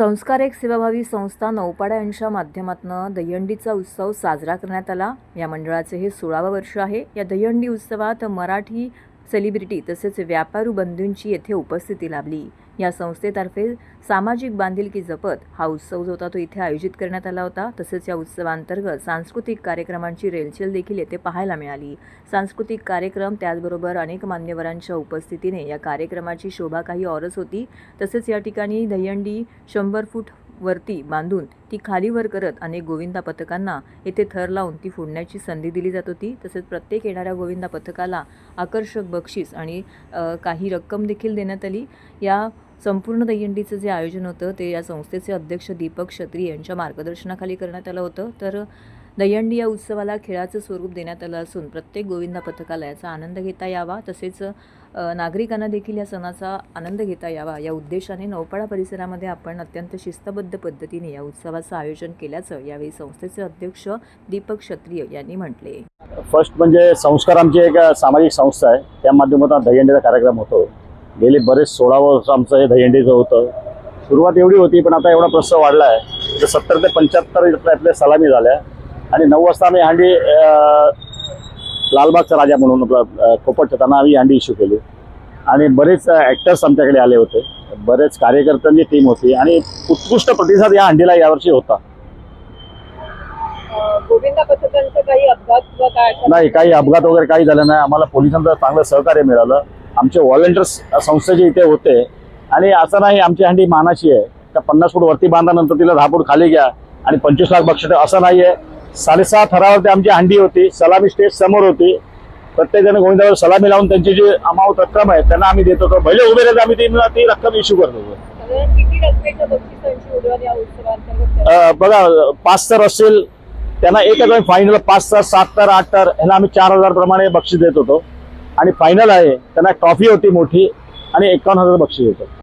संस्कार एक सेवाभावी संस्था नौपाडा यांच्या माध्यमातून दहीहंडीचा उत्सव साजरा करण्यात आला. या मंडळाचे हे सोळावं वर्ष आहे. या दहीहंडी उत्सवात मराठी सेलिब्रिटी तसेच व्यापारू बंधूंची येथे उपस्थिती लाभली. या संस्थेतर्फे सामाजिक बांधिलकी जपत हा उत्सव जो होता तो इथे आयोजित करण्यात आला होता. तसेच या उत्सवांतर्गत सांस्कृतिक कार्यक्रमांची रेलचेल देखील येथे पाहायला मिळाली. सांस्कृतिक कार्यक्रम त्याचबरोबर अनेक मान्यवरांच्या उपस्थितीने या कार्यक्रमाची शोभा काही औरच होती. तसेच या ठिकाणी दहीहंडी शंभर फूट वरती बांधून ती खालीवर करत अनेक गोविंदा पथकांना येथे थर लावून ती फोडण्याची संधी दिली जात होती. तसेच प्रत्येक येणाऱ्या गोविंदा पथकाला आकर्षक बक्षीस आणि काही रक्कम देखील देण्यात आली. या संपूर्ण दहीहंडीचं जे आयोजन होतं ते या संस्थेचे अध्यक्ष दीपक क्षत्री यांच्या मार्गदर्शनाखाली करण्यात आलं होतं. तर दहीहंडी या उत्सवाला खेळाचं स्वरूप देण्यात आलं असून प्रत्येक गोविंदा पथकाला याचा आनंद घेता यावा तसेच नागरिकांना देखील या सणाचा आनंद घेता यावा या उद्देशाने नौपाडा परिसरामध्ये आपण अत्यंत शिस्तबद्ध पद्धतीने या उत्सवाचं आयोजन केल्याचं यावेळी संस्थेचे अध्यक्ष दीपक क्षत्रिय यांनी म्हटले. फर्स्ट म्हणजे संस्कार आमची एक सामाजिक संस्था आहे. त्या माध्यमातून दहीहंडीचा कार्यक्रम होतो. गेली बरेच सोळा वर्ष आमचं हे दहीहंडीचं होतं. सुरुवात एवढी होती पण आता एवढा प्रस्ताव वाढला आहे तर सत्तर ते पंच्याहत्तर आपल्या सलामी झाल्या. आणि नऊ वाजता आम्ही हंडी लालबागचा राजा म्हणून आपला पोपट त्यांना आम्ही हंडी इश्यू केली. आणि बरेच ॲक्टर्स आमच्याकडे आले होते. बरेच कार्यकर्त्यांची टीम होती. आणि उत्कृष्ट प्रतिसाद या हंडीला यावर्षी होता. काही अपघात नाही काही अपघात वगैरे काही झालं नाही. आम्हाला पोलिसांचं चांगलं सहकार्य मिळालं. आमचे व्हॉलेंटियर्स संस्थेचे इथे होते. आणि असं नाही आमची हंडी मानाची आहे. का पन्नास फूट वरती बांधानंतर तिला दहा फूट खाली घ्या आणि पंचवीस लाख बक्षीस असं नाही आहे साडेसहा थरावरती आमची हंडी होती. सलामी स्टेज समोर होती. प्रत्येक जण गोविंदावर सलामी लावून त्यांची जी अमाऊंट रक्कम आहे त्यांना आम्ही देत होतो. पहिले उभे राहते आम्ही ती ती रक्कम इश्यू करत बघा पाच तर असेल त्यांना एकच फायनल पाच तर सात तर आठ तर ह्याला आम्ही चार हजार प्रमाणे बक्षीस देत होतो. आणि फायनल आहे. त्यांना ट्रॉफी होती मोठी आणि एकावन्न हजार बक्षीस होतं.